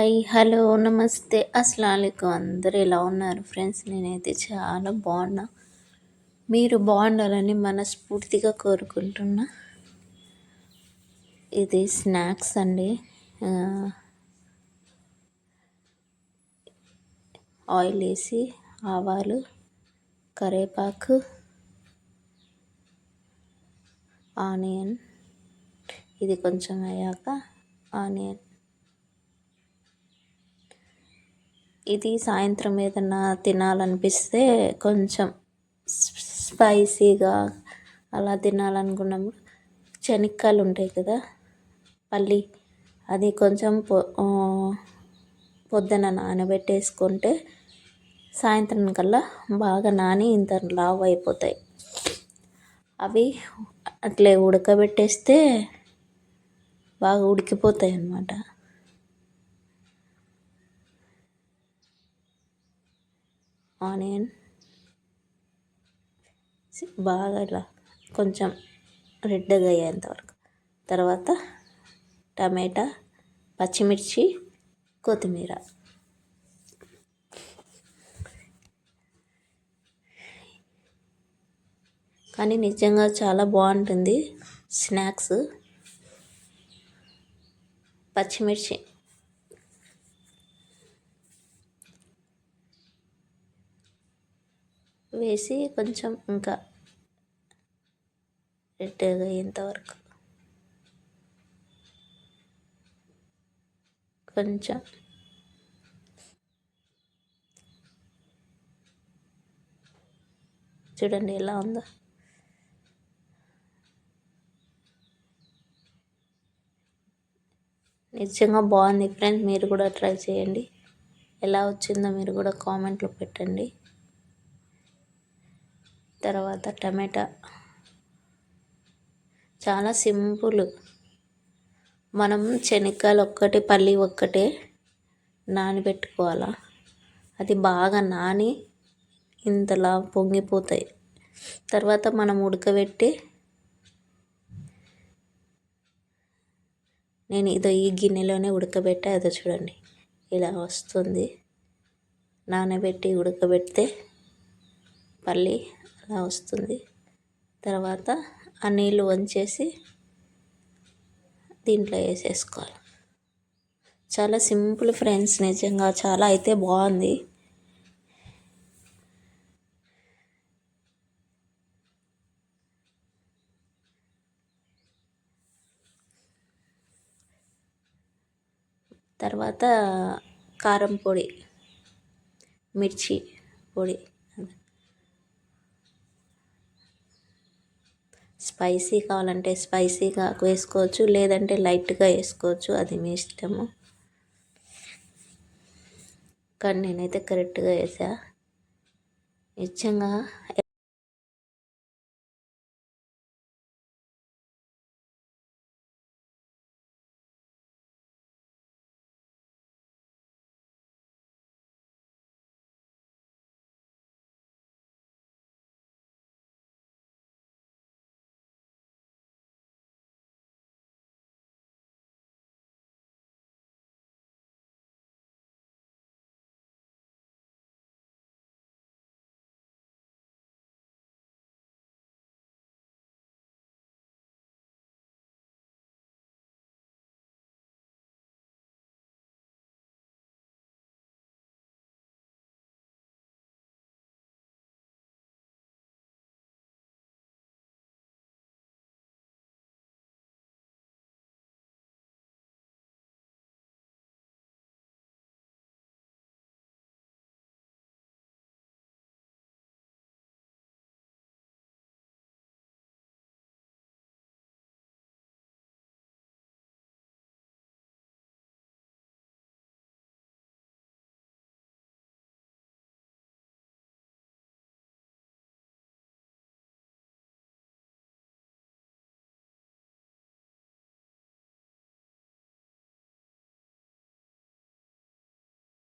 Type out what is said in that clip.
Hi hello నమస్తే. అస్సలాముకు అందరూ ఎలా ఉన్నారు ఫ్రెండ్స్? నేనైతే చాలా బాగున్నా. మీరు బాగుండాలని మనస్ఫూర్తిగా కోరుకుంటున్నా. ఇది స్నాక్స్ అండి. ఆయిల్ వేసి ఆవాలు కరివేపాకు ఆనియన్. ఇది కొంచెం అయ్యాక ఆనియన్. ఇది సాయంత్రం ఏదన్నా తినాలనిపిస్తే కొంచెం స్పైసీగా అలా తినాలనుకున్నప్పుడు శనక్కాయలు ఉంటాయి కదా పల్లి అది కొంచెం పొ పొద్దున నానబెట్టేసుకుంటే సాయంత్రం కల్లా బాగా నాని ఇంత లావు అయిపోతాయి. అవి అట్లే ఉడకబెట్టేస్తే బాగా ఉడికిపోతాయి అన్నమాట ఆనియన్ బాగా ఇలా కొంచెం రెడ్గా అయ్యేంత వరకు. తర్వాత టమాటా పచ్చిమిర్చి కొత్తిమీర. కానీ నిజంగా చాలా బాగుంటుంది. స్నాక్స్ పచ్చిమిర్చి. వేసి కొంచెం ఇంకా రెడ్గా అయ్యేంతవరకు కొంచెం చూడండి ఎలా ఉందో. నిజంగా బాగుంది ఫ్రెండ్స్ మీరు కూడా ట్రై చేయండి. ఎలా వచ్చిందో మీరు కూడా కామెంట్లో పెట్టండి. తర్వాత టమాటా. చాలా సింపుల్. మనం శనక్కాయలు ఒక్కటి పల్లి ఒక్కటే నానబెట్టుకోవాలా? అది బాగా నాని ఇంతలా పొంగిపోతాయి. తర్వాత మనం ఉడకబెట్టి నేను ఇదో ఈ గిన్నెలోనే ఉడకబెట్టా అదో చూడండి. ఇలా వస్తుంది. నానబెట్టి ఉడకబెడితే పల్లి అలా వస్తుంది. తర్వాత ఆ నీళ్ళు వంచేసి దీంట్లో వేసేసుకోవాలి. చాలా సింపుల్ ఫ్రెండ్స్ నిజంగా. చాలా అయితే బాగుంది. తర్వాత కారం పొడి మిర్చి పొడి స్పైసీ కావాలంటే స్పైసీగా వేసుకోవచ్చు లేదంటే లైట్గా వేసుకోవచ్చు. అది మీ ఇష్టము. కానీ నేనైతే కరెక్ట్గా వేసా. నిజంగా